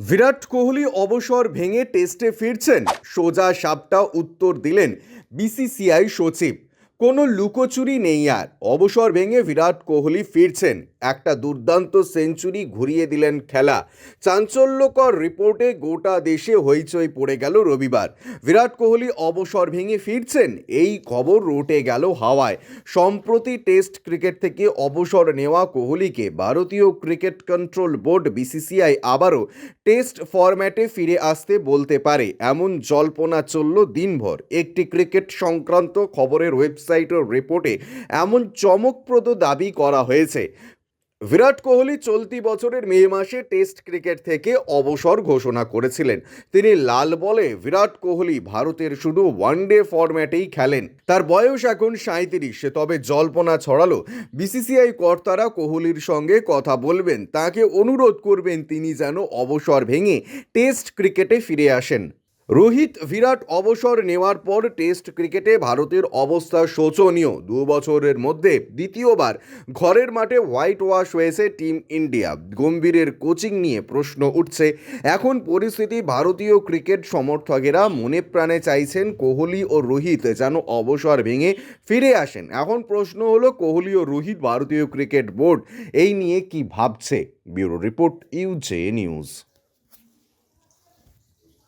বিরাট কোহলি অবসর ভেঙে টেস্টে ফিরছেন। সোজা সাপটা উত্তর দিলেন বিসিসিআই সচিব। কোনো লুকোচুরি নেই আর। অবসর ভেঙে বিরাট কোহলি ফিরছেন। একটা দুর্দান্ত সেঞ্চুরি ঘুরিয়ে দিলেন খেলা। চাঞ্চল্যকর রিপোর্টে গোটা দেশে হইচই পড়ে গেল রবিবার। বিরাট কোহলি অবসর ভেঙে ফিরছেন? এই খবর রটে গেল হাওয়ায়। সম্প্রতি টেস্ট ক্রিকেট থেকে অবসর নেওয়া কোহলিকে ভারতীয় ক্রিকেট কন্ট্রোল বোর্ড বিসিসিআই আবারও টেস্ট ফরম্যাটে ফিরে আসতে বলতে পারে। এমন জল্পনা চলল দিনভর। একটি ক্রিকেট সংক্রান্ত খবরের ওয়েবসাইটের রিপোর্টে এমন চমকপ্রদ দাবি করা হয়েছে। বিরাট কোহলি চলতি বছরের মে মাসে টেস্ট ক্রিকেট থেকে অবসর ঘোষণা করেছিলেন। তিনি লাল বলে বিরাট কোহলি ভারতের শুধু ওয়ানডে ফরম্যাটেই খেলেন। তার বয়স এখন সাঁত্রিশ তবে জল্পনা ছড়ালো। বিসিসিআই কর্তারা কোহলির সঙ্গে কথা বলবেন, তাকে অনুরোধ করবেন তিনি যেন অবসর ভেঙে টেস্ট ক্রিকেটে ফিরে আসেন। রোহিত বিরাট অবসর নেওয়ার পর টেস্ট ক্রিকেটে ভারতের অবস্থা শোচনীয়। দু বছরের মধ্যে দ্বিতীয়বার ঘরের মাঠে হোয়াইট ওয়াশ হয়েছে টিম ইন্ডিয়া। গম্ভীরের কোচিং নিয়ে প্রশ্ন উঠছে। এখন পরিস্থিতি ভারতীয় ক্রিকেট সমর্থকেরা মনে প্রাণে চাইছেন কোহলি ও রোহিত যেন অবসর ভেঙে ফিরে আসেন। এখন প্রশ্ন হলো, কোহলি ও রোহিত ভারতীয় ক্রিকেট বোর্ড এই নিয়ে কি ভাবছে? ব্যুরো রিপোর্ট ইউজে নিউজ।